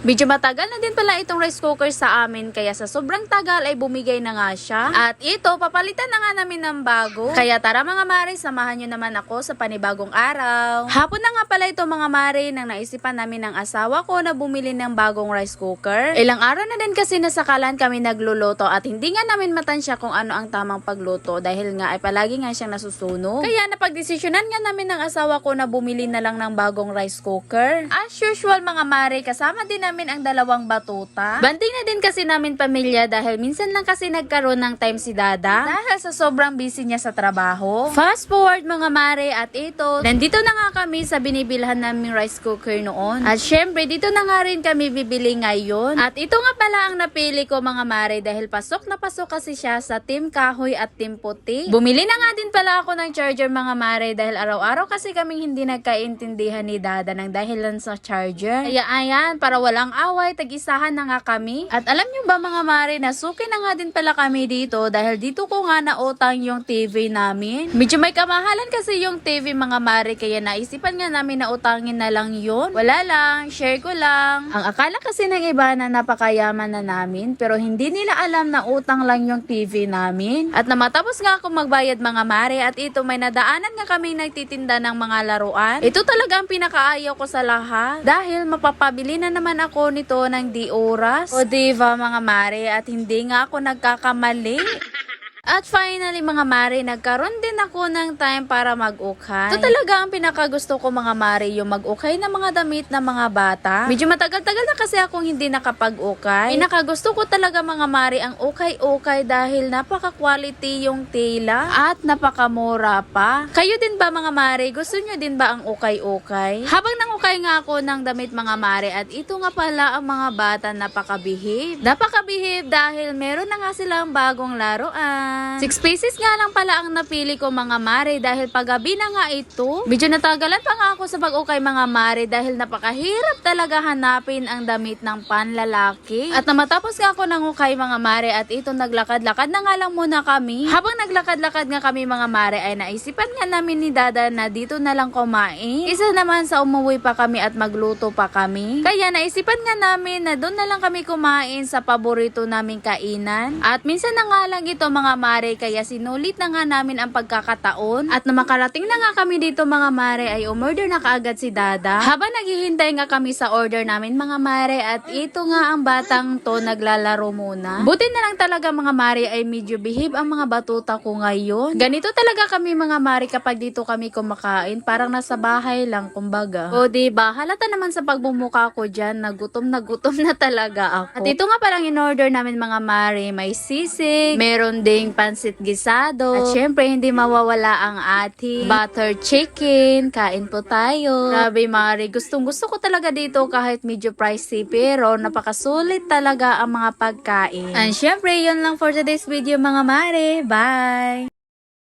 Medyo matagal na din pala itong rice cooker sa amin kaya sa sobrang tagal ay bumigay na nga siya. At ito, papalitan na nga namin ng bago. Kaya tara mga mare, samahan nyo naman ako sa panibagong araw. Hapon na nga pala ito mga mare nang naisipan namin ng asawa ko na bumili ng bagong rice cooker. Ilang araw na din kasi nasakalan kami nagluluto at hindi nga namin matansya kung ano ang tamang pagluto dahil nga ay palagi nga siyang nasusunog. Kaya napagdesisyonan nga namin ng asawa ko na bumili na lang ng bagong rice cooker. As usual mga mare, kasama din namin ang dalawang batuta. Banding na din kasi namin pamilya dahil minsan lang kasi nagkaroon ng time si Dada dahil sa sobrang busy niya sa trabaho. Fast forward mga mare at ito, nandito na nga kami sa binibilhan naming rice cooker noon. At syempre, dito na nga rin kami bibili ngayon. At ito nga pala ang napili ko mga mare dahil pasok na pasok kasi siya sa Team Kahoy at Team Puti. Bumili na nga din pala ako ng charger mga mare dahil araw-araw kasi kaming hindi nagkaintindihan ni Dada ng dahilan sa charger. Kaya ayan, para walang away, tag-isahan na nga kami. At alam nyo ba mga mare, nasuki na nga din pala kami dito dahil dito ko nga nautang yung TV namin. Medyo may kamahalan kasi yung TV mga mare kaya naisipan nga namin na utangin na lang yun. Wala lang, share ko lang. Ang akala kasi ng iba na napakayaman na namin pero hindi nila alam na utang lang yung TV namin. At na matapos nga ako magbayad mga mare at ito may nadaanan nga kami nagtitinda ng mga laruan. Ito talaga ang pinakaayaw ko sa lahat dahil mapapabili na naman ako nito ng di oras. O diva mga mare at hindi nga ako nagkakamali. At finally mga mare, nagkaroon din ako ng time para mag-ukay. Ito talaga ang pinakagusto ko mga mare, yung mag-ukay ng mga damit ng mga bata. Medyo matagal-tagal na kasi akong hindi nakapag-ukay. Pinakagusto ko talaga mga mare ang ukay-ukay dahil napaka-quality yung tela at napakamura pa. Kayo din ba mga mare, gusto nyo din ba ang ukay-ukay? Habang nangukay nga ako ng damit mga mare at ito nga pala ang mga bata napakabihib. Napakabihib dahil meron na nga silang bagong laruan. 6 pieces nga lang pala ang napili ko mga mare dahil paggabi na nga ito. Medyo natagalan pa nga ako sa pag-ukay mga mare dahil napakahirap talaga hanapin ang damit ng panlalaki. At na matapos nga ako ng ukay mga mare at ito naglakad-lakad na nga lang muna kami. Habang naglakad-lakad nga kami mga mare ay naisipan nga namin ni Dada na dito na lang kumain. Isa naman sa umuwi pa kami at magluto pa kami. Kaya naisipan nga namin na doon na lang kami kumain sa paborito naming kainan. At minsan na nga lang ito mga mare kaya sinulit na nga namin ang pagkakataon. At na makarating na nga kami dito mga mare ay umorder na kaagad si Dada. Habang naghihintay nga kami sa order namin mga mare at ito nga ang batang to naglalaro muna. Buti na lang talaga mga mare ay medyo behave ang mga batuta ko ngayon. Ganito talaga kami mga mare kapag dito kami kumakain. Parang nasa bahay lang kumbaga. O diba halata naman sa pagbumuka ko dyan na gutom na gutom na talaga ako. At ito nga parang in-order namin mga mare. May sisig, meron ding pansit gisado. At syempre hindi mawawala ang ating butter chicken. Kain po tayo. Grabe mare, gustong gusto ko talaga dito kahit medyo pricey pero napakasulit talaga ang mga pagkain. And syempre yun lang for today's video mga mare. Bye!